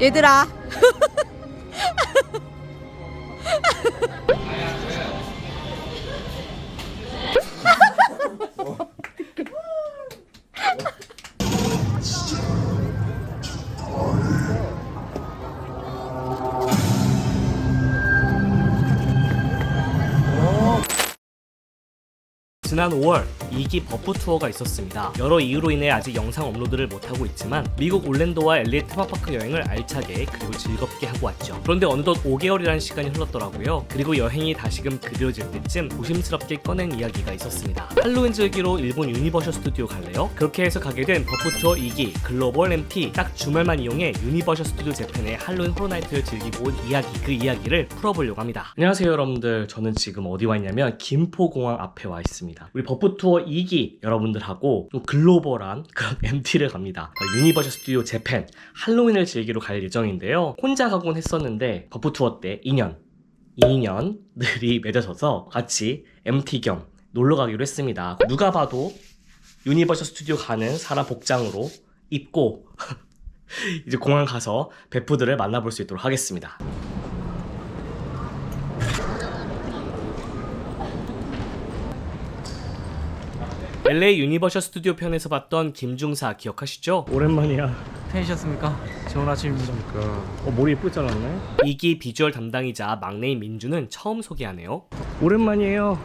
얘들아. 지난 5월 2기 버프 투어가 있었습니다. 여러 이유로 인해 아직 영상 업로드를 못하고 있지만 미국 올랜도와 LA 테마파크 여행을 알차게 그리고 즐겁게 하고 왔죠. 그런데 어느덧 5개월이라는 시간이 흘렀더라고요. 그리고 여행이 다시금 그려질 때쯤 조심스럽게 꺼낸 이야기가 있었습니다. 할로윈 즐기러 일본 유니버셜 스튜디오 갈래요? 그렇게 해서 가게 된 버프 투어 2기 글로벌 MT 딱 주말만 이용해 유니버셜 스튜디오 재팬의 할로윈 호로나이트를 즐기고 온 이야기 그 이야기를 풀어보려고 합니다. 안녕하세요 여러분들. 저는 지금 어디 와 있냐면 김포공항 앞에 와 있습니다. 우리 버프 투어 2기 여러분들하고 좀 글로벌한 그런 MT를 갑니다. 어, 유니버셜 스튜디오 재팬 할로윈을 즐기러 갈 예정인데요. 혼자 가곤 했었는데 버프 투어 때 2년 2년들이 맺어져서 같이 MT 겸 놀러 가기로 했습니다. 누가 봐도 유니버셜 스튜디오 가는 사람 복장으로 입고 이제 공항 가서 베프들을 만나볼 수 있도록 하겠습니다. LA 유니버셜 스튜디오 편에서 봤던 김중사 기억하시죠? 오랜만이야. 팬이셨습니까? 좋은 아침입니다. 어, 머리 예쁘게 잘랐네. 2기 비주얼 담당이자 막내인 민주는 처음 소개하네요. 오랜만이에요.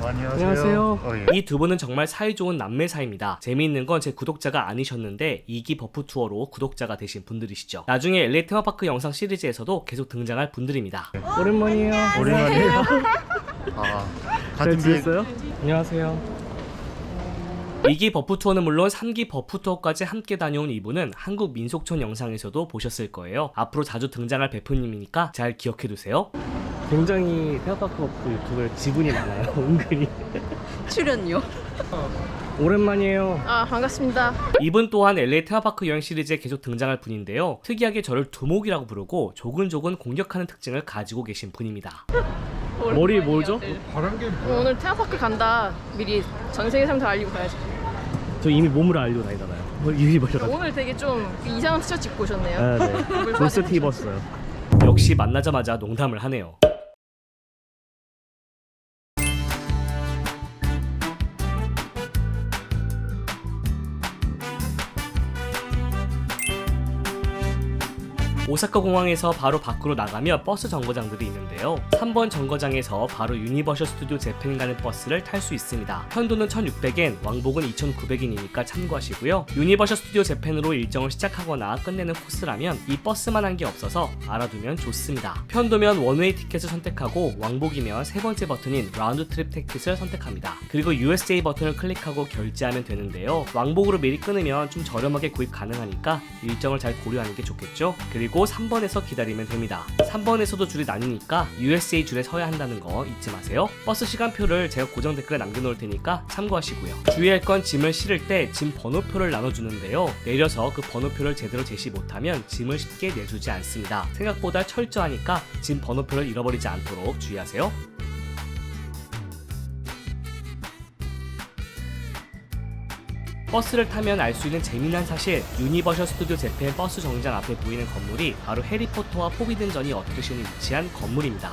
안녕하세요. 어, 예. 이 두 분은 정말 사이좋은 남매 사이입니다. 재미있는 건 제 구독자가 아니셨는데 2기 버프 투어로 구독자가 되신 분들이시죠. 나중에 LA 테마파크 영상 시리즈에서도 계속 등장할 분들입니다. 오랜만이에요. 오랜만이에요. 아, 같은 비행 안녕하세요. 2기 버프 투어는 물론 3기 버프 투어까지 함께 다녀온 이분은 한국 민속촌 영상에서도 보셨을 거예요. 앞으로 자주 등장할 베프님이니까 잘 기억해 두세요. 굉장히 테마파크 버프 유튜브에 지분이 많아요. 은근히. 출연료. 오랜만이에요. 아 반갑습니다. 이분 또한 LA 테마파크 여행 시리즈에 계속 등장할 분인데요. 특이하게 저를 두목이라고 부르고 조근조근 공격하는 특징을 가지고 계신 분입니다. 머리 뭐죠? 오늘 테마파크 간다. 미리 전 세계 사람들 알리고 가야지. 저 이미 몸을 알고 다니잖아요. 뭐 유니버셔가지고. 오늘 되게 좀 이상한 티셔츠 입고 오셨네요. 아, 네. 조스티 입었어요. 역시 만나자마자 농담을 하네요. 오사카 공항에서 바로 밖으로 나가며 버스 정거장들이 있는데요. 3번 정거장에서 바로 유니버셜 스튜디오 재팬 가는 버스를 탈 수 있습니다. 편도는 1,600엔, 왕복은 2,900엔이니까 참고하시고요. 유니버셜 스튜디오 재팬으로 일정을 시작하거나 끝내는 코스라면 이 버스만 한 게 없어서 알아두면 좋습니다. 편도면 원웨이 티켓을 선택하고 왕복이면 세 번째 버튼인 라운드 트립 티켓을 선택합니다. 그리고 USA 버튼을 클릭하고 결제하면 되는데요. 왕복으로 미리 끊으면 좀 저렴하게 구입 가능하니까 일정을 잘 고려하는 게 좋겠죠. 그리고 3번에서 기다리면 됩니다. 3번에서도 줄이 나뉘니까 USA 줄에 서야 한다는 거 잊지 마세요. 버스 시간표를 제가 고정 댓글에 남겨놓을 테니까 참고하시고요. 주의할 건 짐을 실을 때 짐 번호표를 나눠주는데요. 내려서 그 번호표를 제대로 제시 못하면 짐을 쉽게 내주지 않습니다. 생각보다 철저하니까 짐 번호표를 잃어버리지 않도록 주의하세요. 버스를 타면 알 수 있는 재미난 사실 유니버셜 스튜디오 재팬 버스 정류장 앞에 보이는 건물이 바로 해리포터와 포비든 전이 어트랙션이 위치한 건물입니다.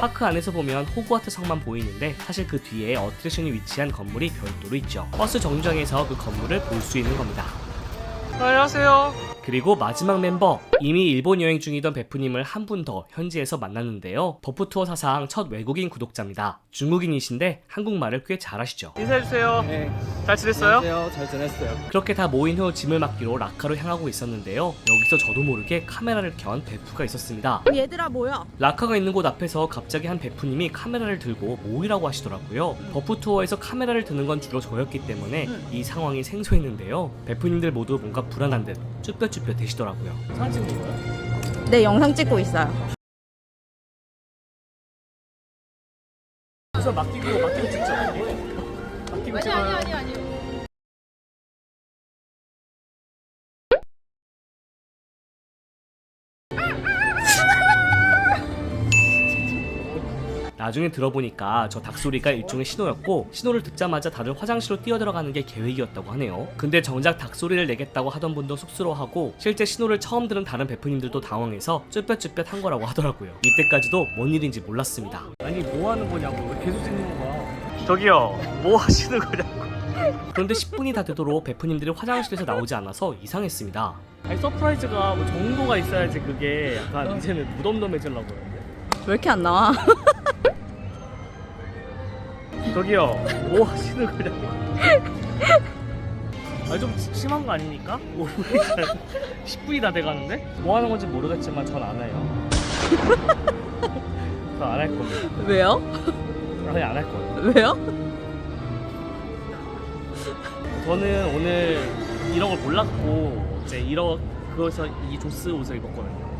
파크 안에서 보면 호그와트 성만 보이는데 사실 그 뒤에 어트랙션이 위치한 건물이 별도로 있죠. 버스 정류장에서 그 건물을 볼 수 있는 겁니다. 안녕하세요. 그리고 마지막 멤버 이미 일본 여행 중이던 베프님을 한 분 더 현지에서 만났는데요. 버프 투어 사상 첫 외국인 구독자입니다. 중국인이신데 한국말을 꽤 잘하시죠. 인사해주세요. 네, 잘 지냈어요? 안녕하세요. 잘 지냈어요. 그렇게 다 모인 후 짐을 맡기로 라카로 향하고 있었는데요. 여기서 저도 모르게 카메라를 켠 베프가 있었습니다. 얘들아 뭐야? 라카가 있는 곳 앞에서 갑자기 한 베프님이 카메라를 들고 모이라고 하시더라고요. 버프 투어에서 카메라를 드는 건 주로 저였기 때문에 이 상황이 생소했는데요. 베프님들 모두 뭔가 불안한 듯 쭈뼛쭈뼛 대시더라고요. 사진 거야? 네 영상 찍고 있어요. 그래서 맡기고 맡기고 찍죠. 맡기고 아니 아니 아니 아니. 나중에 들어보니까 저 닭소리가 일종의 신호였고 신호를 듣자마자 다들 화장실로 뛰어들어가는 게 계획이었다고 하네요. 근데 정작 닭소리를 내겠다고 하던 분도 쑥스러워하고 실제 신호를 처음 들은 다른 베프님들도 당황해서 쭈뼛쭈뼛 한 거라고 하더라고요. 이때까지도 뭔 일인지 몰랐습니다. 아니 뭐 하는 거냐고 왜 계속 찍는 거야? 저기요, 뭐 하시는 거냐고. 그런데 10분이 다 되도록 베프님들이 화장실에서 나오지 않아서 이상했습니다. 아니 서프라이즈가 뭐 정도가 있어야지 그게 약간 이제는 무덤덤해지려고 그러는데. 왜 이렇게 안 나와? 저기요 뭐 하시는 거냐고. 아좀 심한 거 아닙니까? 10분이 다 돼가는데? 뭐 하는 건지 모르겠지만 전 안 해요. 전 안 할 겁니다. 왜요? 아니 안 할 거예요. 왜요? 저는 오늘 이런 걸 몰랐고 이제 이런 그래서 이 조스 옷을 입었거든요.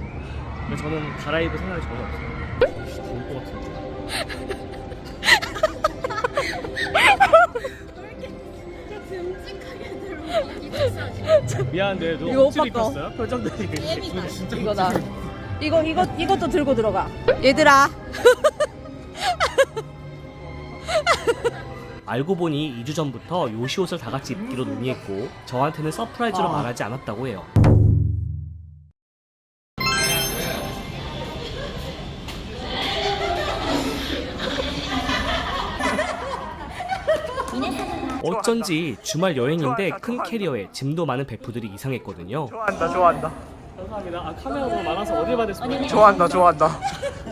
근데 저는 갈아입을 생각이 전혀 없어요. 씨, 죽을 것 같은데. 미안한데 너 이거 오빠 거. 표정들이 너 진짜 이거다. 이거 이거 이것도 들고 들어가. 얘들아. 알고 보니 2주 전부터 요시 옷을 다 같이 입기로 논의했고 저한테는 서프라이즈로 아. 말하지 않았다고 해요. 어쩐지 주말 여행인데 큰 캐리어에 짐도 많은 베프들이 이상했거든요. 좋아한다 좋아한다 감사합니다. 아 카메라 너무 많아서 어디 받을 수 있어요? 좋아한다 좋아한다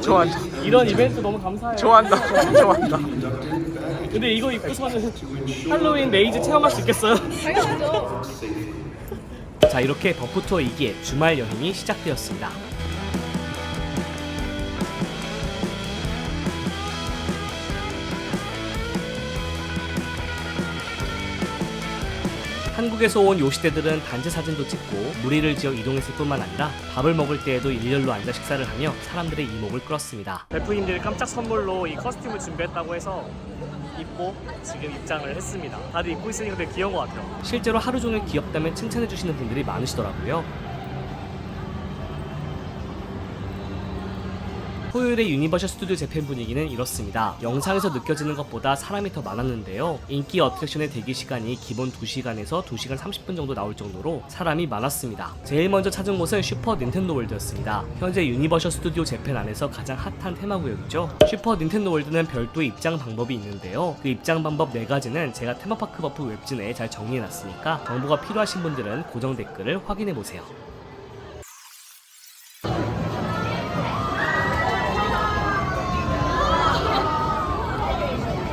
좋아한다 이런 이벤트 너무 감사해요. 좋아한다 좋아한다 근데 이거 입고서는 할로윈 레이즈 체험할 수 있겠어요? 자 이렇게 버프 투어 2기의 주말 여행이 시작되었습니다. 한국에서 온 요시대들은 단체 사진도 찍고 무리를 지어 이동했을 뿐만 아니라 밥을 먹을 때에도 일렬로 앉아 식사를 하며 사람들의 이목을 끌었습니다. 베프님들이 깜짝 선물로 이 커스튬을 준비했다고 해서 입고 지금 입장을 했습니다. 다들 입고 있으니까 되게 귀여운 것 같아요. 실제로 하루 종일 귀엽다며 칭찬해주시는 분들이 많으시더라고요. 토요일의 유니버셜 스튜디오 재팬 분위기는 이렇습니다. 영상에서 느껴지는 것보다 사람이 더 많았는데요. 인기 어트랙션의 대기 시간이 기본 2시간에서 2시간 30분 정도 나올 정도로 사람이 많았습니다. 제일 먼저 찾은 곳은 슈퍼 닌텐도 월드였습니다. 현재 유니버셜 스튜디오 재팬 안에서 가장 핫한 테마구역이죠. 슈퍼 닌텐도 월드는 별도 입장 방법이 있는데요. 그 입장 방법 4가지는 제가 테마파크 버프 웹진에 잘 정리해놨으니까 정보가 필요하신 분들은 고정 댓글을 확인해보세요.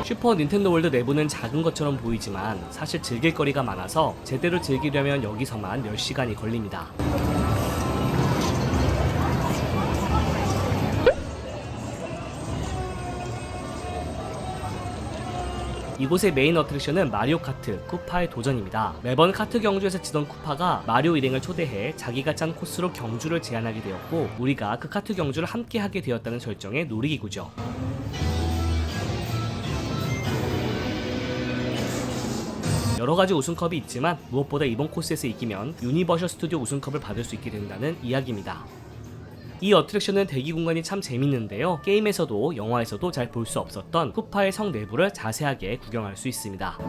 슈퍼 닌텐도 월드 내부는 작은 것처럼 보이지만 사실 즐길 거리가 많아서 제대로 즐기려면 여기서만 10시간이 걸립니다. 이곳의 메인 어트랙션은 마리오 카트 쿠파의 도전입니다. 매번 카트 경주에서 지던 쿠파가 마리오 일행을 초대해 자기가 짠 코스로 경주를 제안하게 되었고 우리가 그 카트 경주를 함께 하게 되었다는 설정의 놀이기구죠. 여러 가지 우승컵이 있지만 무엇보다 이번 코스에서 이기면 유니버셜 스튜디오 우승컵을 받을 수 있게 된다는 이야기입니다. 이 어트랙션은 대기 공간이 참 재밌는데요. 게임에서도 영화에서도 잘 볼 수 없었던 쿠파의 성 내부를 자세하게 구경할 수 있습니다.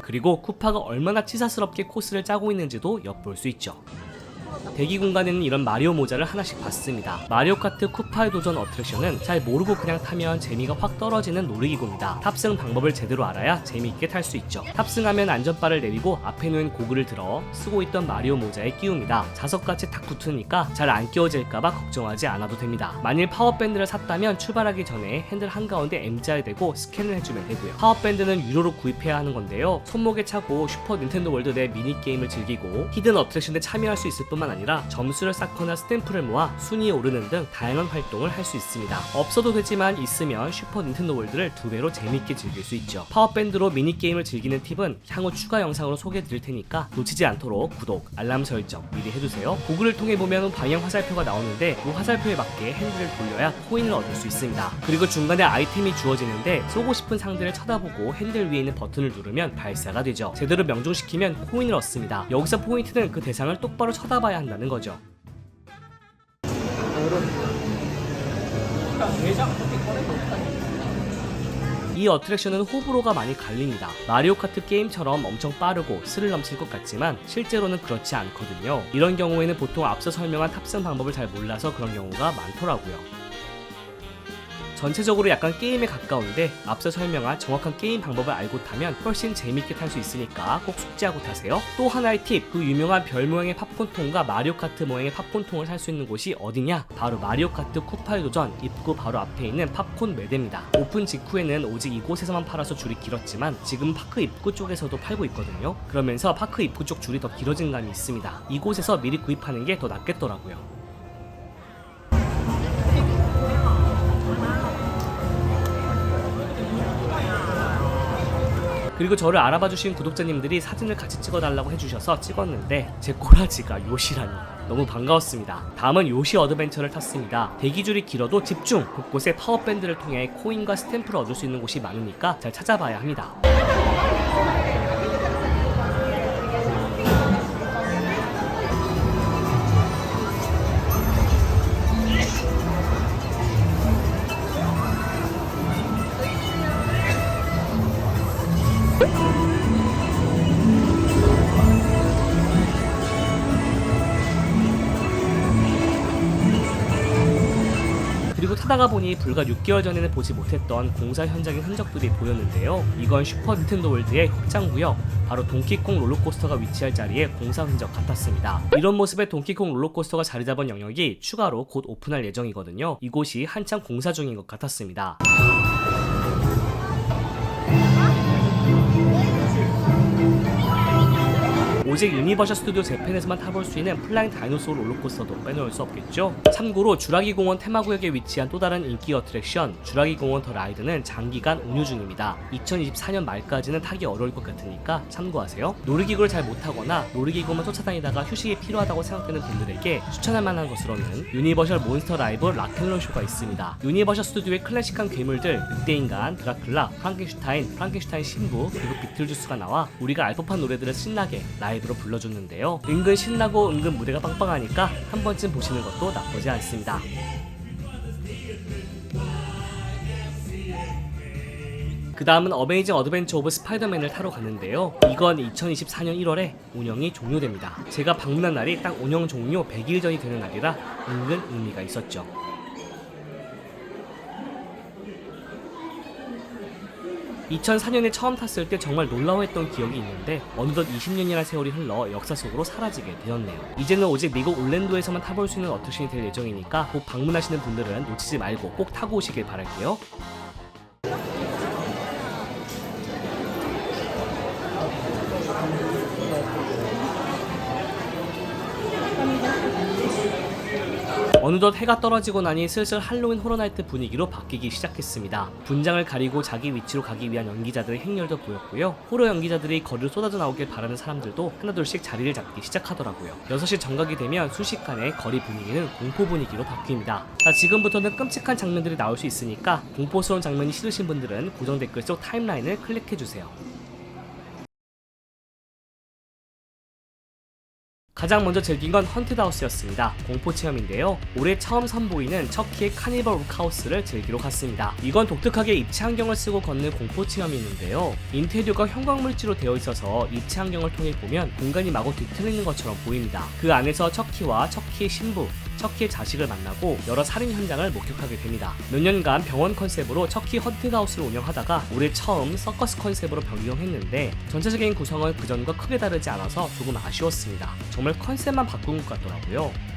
그리고 쿠파가 얼마나 치사스럽게 코스를 짜고 있는지도 엿볼 수 있죠. 대기 공간에는 이런 마리오 모자를 하나씩 봤습니다. 마리오 카트 쿠파의 도전 어트랙션은 잘 모르고 그냥 타면 재미가 확 떨어지는 놀이기구입니다. 탑승 방법을 제대로 알아야 재미있게 탈 수 있죠. 탑승하면 안전바를 내리고 앞에 놓인 고글을 들어 쓰고 있던 마리오 모자에 끼웁니다. 자석같이 탁 붙으니까 잘 안 끼워질까봐 걱정하지 않아도 됩니다. 만일 파워밴드를 샀다면 출발하기 전에 핸들 한가운데 M자에 대고 스캔을 해주면 되고요. 파워밴드는 유료로 구입해야 하는 건데요. 손목에 차고 슈퍼 닌텐도 월드 내 미니게임을 즐기고 히든 어트랙션에 참여할 수 있을 뿐만 아니라 점수를 쌓거나 스탬프를 모아 순위에 오르는 등 다양한 활동을 할 수 있습니다. 없어도 되지만 있으면 슈퍼 닌텐도 월드를 두 배로 재밌게 즐길 수 있죠. 파워밴드로 미니게임을 즐기는 팁은 향후 추가 영상으로 소개해 드릴 테니까 놓치지 않도록 구독, 알람 설정 미리 해두세요. 고글을 통해 보면 방향 화살표가 나오는데 그 화살표에 맞게 핸들을 돌려야 코인을 얻을 수 있습니다. 그리고 중간에 아이템이 주어지는데 쏘고 싶은 상대를 쳐다보고 핸들 위에 있는 버튼을 누르면 발사가 되죠. 제대로 명중시키면 코인을 얻습니다. 여기서 포인트는 그 대상을 똑바로 쳐다봐야 한 다는 거죠. 이 어트랙션은 호불호가 많이 갈립니다. 마리오 카트 게임처럼 엄청 빠르고 스릴 넘칠 것 같지만 실제로는 그렇지 않거든요. 이런 경우에는 보통 앞서 설명한 탑승 방법을 잘 몰라서 그런 경우가 많더라고요. 전체적으로 약간 게임에 가까운데 앞서 설명한 정확한 게임 방법을 알고 타면 훨씬 재밌게 탈 수 있으니까 꼭 숙지하고 타세요. 또 하나의 팁, 그 유명한 별 모양의 팝콘통과 마리오 카트 모양의 팝콘통을 살 수 있는 곳이 어디냐? 바로 마리오 카트 쿠파의 도전 입구 바로 앞에 있는 팝콘 매대입니다. 오픈 직후에는 오직 이곳에서만 팔아서 줄이 길었지만 지금 파크 입구 쪽에서도 팔고 있거든요. 그러면서 파크 입구 쪽 줄이 더 길어진 감이 있습니다. 이곳에서 미리 구입하는 게 더 낫겠더라고요. 그리고 저를 알아봐 주신 구독자님들이 사진을 같이 찍어달라고 해주셔서 찍었는데 제 꼬라지가 요시라니 너무 반가웠습니다. 다음은 요시 어드벤처를 탔습니다. 대기줄이 길어도 집중! 곳곳에 파워밴드를 통해 코인과 스탬프를 얻을 수 있는 곳이 많으니까 잘 찾아봐야 합니다. 타다가 보니 불과 6개월 전에는 보지 못했던 공사 현장의 흔적들이 보였는데요. 이건 슈퍼 닌텐도 월드의 확장구역, 바로 동키콩 롤러코스터가 위치할 자리에 공사 흔적 같았습니다. 이런 모습의 동키콩 롤러코스터가 자리 잡은 영역이 추가로 곧 오픈할 예정이거든요. 이곳이 한창 공사 중인 것 같았습니다. 오직 유니버셜 스튜디오 재팬에서만 타볼 수 있는 플라잉 다이노소울 롤러코스터도 빼놓을 수 없겠죠. 참고로 주라기 공원 테마구역에 위치한 또 다른 인기 어트랙션 주라기 공원 더 라이드는 장기간 운유 중입니다. 2024년 말까지는 타기 어려울 것 같으니까 참고하세요. 놀이기구를 잘 못타거나 놀이기구만 쫓아다니다가 휴식이 필요하다고 생각되는 분들에게 추천할 만한 것으로는 유니버셜 몬스터 라이브 락앤롤 쇼가 있습니다. 유니버셜 스튜디오의 클래식한 괴물들 늑대인간, 드라큘라, 프랑켄슈타인, 프랑켄슈타인 신부 그리고 비틀주스가 나와 우리가 알 법한 노래들을 신나게 라이브 로 불러주는데요. 은근 신나고 은근 무대가 빵빵하니까 한 번쯤 보시는 것도 나쁘지 않습니다. 그 다음은 어메이징 어드벤처 오브 스파이더맨을 타러 갔는데요. 이건 2024년 1월에 운영이 종료됩니다. 제가 방문한 날이 딱 운영 종료 100일 전이 되는 날이라 은근 의미가 있었죠. (2004년에) 처음 탔을 때 정말 놀라워했던 기억이 있는데 어느덧 20년이나 세월이 흘러 역사 속으로 사라지게 되었네요. 이제는 오직 미국 올랜도에서만 타볼 수 있는 어트랙션이 될 예정이니까 꼭 방문하시는 분들은 놓치지 말고 꼭 타고 오시길 바랄게요 어느덧 해가 떨어지고 나니 슬슬 할로윈 호러나이트 분위기로 바뀌기 시작했습니다. 분장을 가리고 자기 위치로 가기 위한 연기자들의 행렬도 보였고요. 호러 연기자들이 거리로 쏟아져 나오길 바라는 사람들도 하나둘씩 자리를 잡기 시작하더라고요. 6시 정각이 되면 순식간에 거리 분위기는 공포 분위기로 바뀝니다. 자, 지금부터는 끔찍한 장면들이 나올 수 있으니까 공포스러운 장면이 싫으신 분들은 고정 댓글 속 타임라인을 클릭해주세요. 가장 먼저 즐긴 건 헌트드하우스였습니다. 공포 체험인데요. 올해 처음 선보이는 척키의 카니발 우카우스를 즐기러 갔습니다. 이건 독특하게 입체 안경을 쓰고 걷는 공포 체험이 있는데요 인테리어가 형광물질로 되어 있어서 입체 안경을 통해 보면 공간이 마구 뒤틀리는 것처럼 보입니다. 그 안에서 척키와 척키의 신부, 척키의 자식을 만나고 여러 살인 현장을 목격하게 됩니다. 몇 년간 병원 컨셉으로 척키 헌트하우스를 운영하다가 올해 처음 서커스 컨셉으로 변경했는데 전체적인 구성은 그전과 크게 다르지 않아서 조금 아쉬웠습니다. 정말 컨셉만 바꾼 것 같더라고요.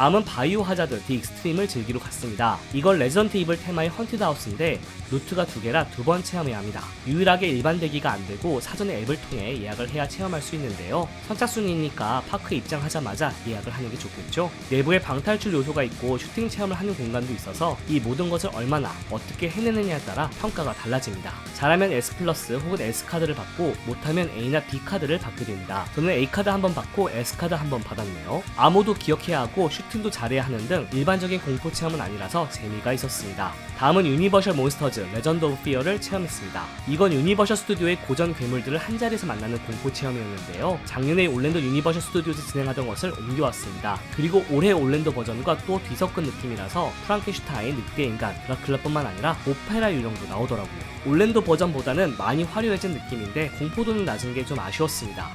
다음은 바이오 하자드 디 익스트림을 즐기러 갔습니다. 이건 레전드 이블 테마의 헌티드 하우스인데 루트가 두 개라 두 번 체험해야 합니다. 유일하게 일반 대기가 안 되고 사전에 앱을 통해 예약을 해야 체험할 수 있는데요. 선착순이니까 파크에 입장하자마자 예약을 하는 게 좋겠죠. 내부에 방탈출 요소가 있고 슈팅 체험을 하는 공간도 있어서 이 모든 것을 얼마나 어떻게 해내느냐에 따라 평가가 달라집니다. 잘하면 S 플러스 혹은 S 카드를 받고 못하면 A나 B 카드를 받게 됩니다. 저는 A 카드 한 번 받고 S 카드 한 번 받았네요. 암호도 기억해야 하고 슈팅 액팅도 잘해야 하는 등 일반적인 공포 체험은 아니라서 재미가 있었습니다. 다음은 유니버셜 몬스터즈 레전드 오브 피어를 체험했습니다. 이건 유니버셜 스튜디오의 고전 괴물들을 한 자리에서 만나는 공포 체험이었는데요. 작년에 올랜도 유니버셜 스튜디오에서 진행하던 것을 옮겨왔습니다. 그리고 올해 올랜도 버전과 또 뒤섞은 느낌이라서 프랑켄슈타인, 늑대 인간, 드라큘라뿐만 아니라 오페라 유령도 나오더라고요. 올랜도 버전보다는 많이 화려해진 느낌인데 공포도는 낮은 게 좀 아쉬웠습니다.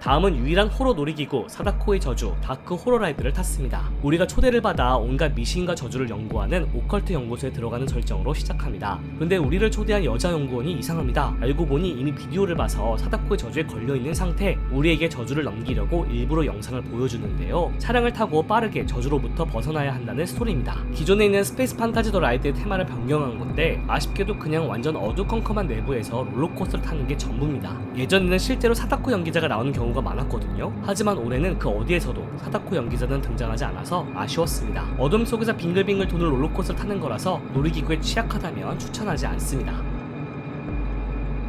다음은 유일한 호러 놀이기구 사다코의 저주 다크 호러라이드를 탔습니다. 우리가 초대를 받아 온갖 미신과 저주를 연구하는 오컬트 연구소에 들어가는 설정으로 시작합니다. 근데 우리를 초대한 여자 연구원이 이상합니다. 알고 보니 이미 비디오를 봐서 사다코의 저주에 걸려 있는 상태 우리에게 저주를 넘기려고 일부러 영상을 보여주는데요. 차량을 타고 빠르게 저주로부터 벗어나야 한다는 스토리입니다. 기존에 있는 스페이스 판타지도 라이드의 테마를 변경한 건데 아쉽게도 그냥 완전 어두컴컴한 내부에서 롤러코스터를 타는 게 전부입니다. 예전에는 실제로 사다코 연기자가 나오는 경우 가 많았거든요. 하지만 올해는 그 어디에서도 사다코 연기자는 등장하지 않아서 아쉬웠습니다. 어둠 속에서 빙글빙글 도는 롤러코스터를 타는 거라서 놀이기구에 취약하다면 추천하지 않습니다.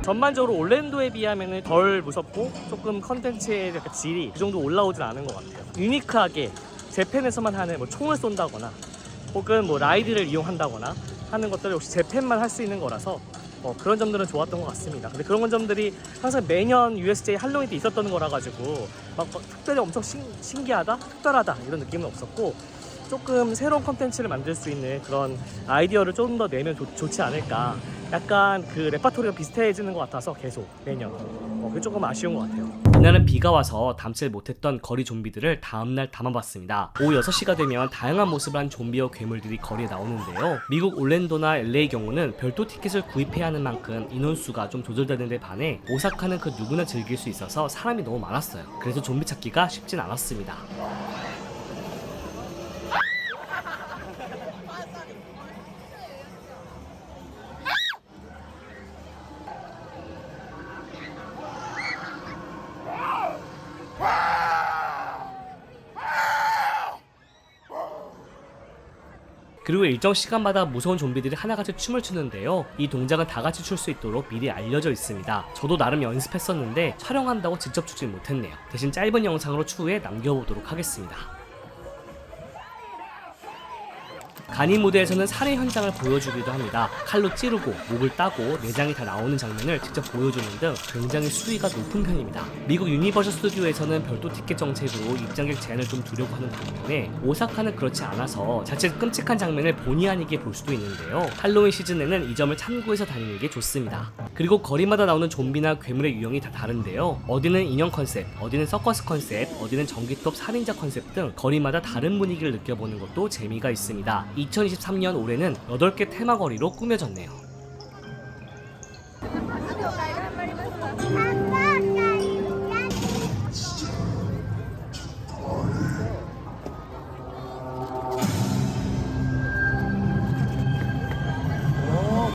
전반적으로 올랜도에 비하면 덜 무섭고 조금 컨텐츠의 질이 그 정도 올라오진 않은 것 같아요. 유니크하게 재팬에서만 하는 뭐 총을 쏜다거나 혹은 뭐 라이드를 이용한다거나 하는 것들을 역시 재팬만 할 수 있는 거라서 어, 그런 점들은 좋았던 것 같습니다. 근데 그런 점들이 항상 매년 USJ 할로윈 때 있었던 거라 가지고 막뭐 특별히 엄청 신, 신기하다, 특별하다 이런 느낌은 없었고 조금 새로운 컨텐츠를 만들 수 있는 그런 아이디어를 좀 더 내면 좋, 좋지 않을까. 약간 그 레파토리가 비슷해지는 것 같아서 계속 매년. 어, 그게 조금 아쉬운 것 같아요. 이날은 비가 와서 담질 못했던 거리 좀비들을 다음날 담아봤습니다. 오후 6시가 되면 다양한 모습을 한 좀비와 괴물들이 거리에 나오는데요. 미국 올랜도나 LA 경우는 별도 티켓을 구입해야 하는 만큼 인원수가 좀 조절되는 데 반해 오사카는 그 누구나 즐길 수 있어서 사람이 너무 많았어요. 그래서 좀비 찾기가 쉽진 않았습니다. 그리고 일정 시간마다 무서운 좀비들이 하나같이 춤을 추는데요. 이 동작은 다 같이 출 수 있도록 미리 알려져 있습니다. 저도 나름 연습했었는데 촬영한다고 직접 추질 못했네요. 대신 짧은 영상으로 추후에 남겨보도록 하겠습니다. 간이 무대에서는 살해 현장을 보여주기도 합니다. 칼로 찌르고 목을 따고 내장이 다 나오는 장면을 직접 보여주는 등 굉장히 수위가 높은 편입니다. 미국 유니버셜 스튜디오에서는 별도 티켓 정책으로 입장객 제한을 좀 두려고 하는 반면에 오사카는 그렇지 않아서 자칫 끔찍한 장면을 본의 아니게 볼 수도 있는데요. 할로윈 시즌에는 이 점을 참고해서 다니는 게 좋습니다. 그리고 거리마다 나오는 좀비나 괴물의 유형이 다 다른데요. 어디는 인형 컨셉, 어디는 서커스 컨셉, 어디는 전기톱 살인자 컨셉 등 거리마다 다른 분위기를 느껴보는 것도 재미가 있습니다. 2023년 올해는 8개 테마거리로 꾸며졌네요.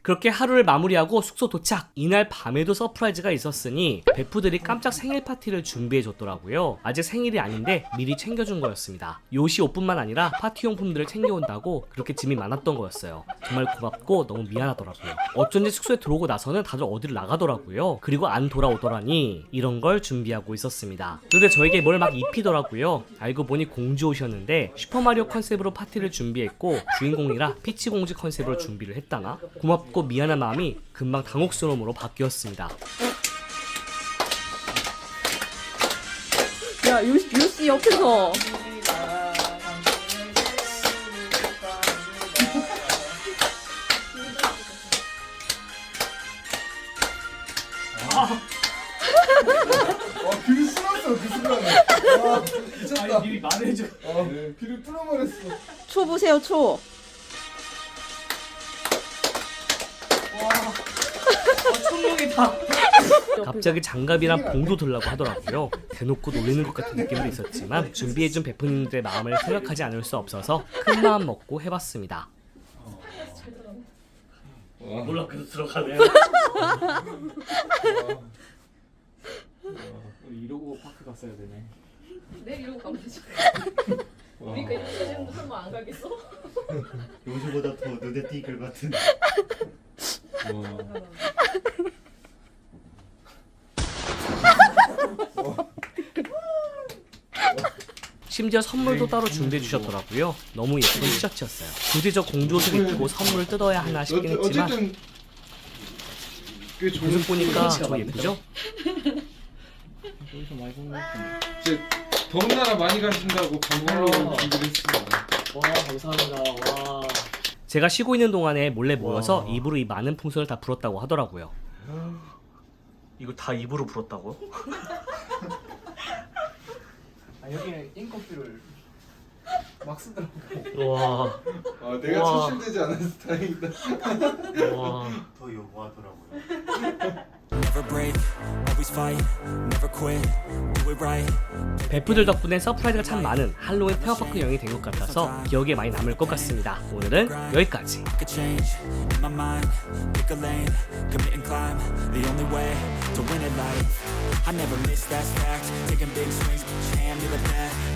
그렇게 하루를 마무리하고 숙소 도착. 이날 밤에도 서프라이즈가 있었으니 베프들이 깜짝 생일 파티를 준비해 줬더라고요. 아직 생일이 아닌데 미리 챙겨준 거였습니다. 요시 옷뿐만 아니라 파티 용품들을 챙겨온다고 그렇게 짐이 많았던 거였어요. 정말 고맙고 너무 미안하더라고요. 어쩐지 숙소에 들어오고 나서는 다들 어디를 나가더라고요. 그리고 안 돌아오더라니 이런 걸 준비하고 있었습니다. 그런데 저에게 뭘 막 입히더라고요. 알고 보니 공주 옷이었는데 슈퍼마리오 컨셉으로 파티를 준비했고 주인공이라 피치 공주 컨셉으로 준비를 했다나? 고맙고 미안한 마음이 금방 당혹스러움으로 바뀌었습니다. 야 유씨 유씨 옆에서 아, 귀를 쓸었어, 그 순간에. 아, 미쳤다. 미리 말해줘. 어, 귀를 뚫어버렸어. 초 보세요 초. 총명이다. 갑자기 장갑이랑 봉도 들라고 하더라고요. 대놓고 놀리는 것 같은 느낌도 있었지만 준비해준 베프님들의 마음을 생각하지 않을 수 없어서 큰 마음 먹고 해봤습니다. 몰라 그래서 들어가네. 우리 이러고 파크 갔어야 되네. 내일 이러고 가면 되죠. 우리가 이렇게 지금도 설마 안 가겠어? 요즘보다 더 눈에 띄글 같은 심지어 선물도 따로 준비해 주셨더라고요. 너무 예쁜 티셔츠였어요. 굳이 저 공주 옷을 입고 선물을 뜯어야 하나 싶긴 어, 했지만 어쨌든 꽤 좋은 보니까 더 예쁘죠? 여기서 많이 본 것 같은데. 더운 나라 많이 가신다고 반팔로 준비를 했습니다. 와 감사합니다. 와. 제가 쉬고 있는 동안에 몰래 모여서 입으로 이 많은 풍선을 다 불었다고 하더라고요. 이거 다 입으로 불었다고요? 아 여기에 인커피를 막 쓰더라고. 와. 아 내가 우와. 출신되지 않아서 다행이다. 와. 더 요구하더라고요. Never break, always fight, never quit, do it right. 베프들 덕분에 서프라이즈가 참 많은 할로윈 테마파크 여행이 된 것 같아서 기억에 많이 남을 것 같습니다. 오늘은 여기까지. I never miss fact. Taking big swings, to the bat.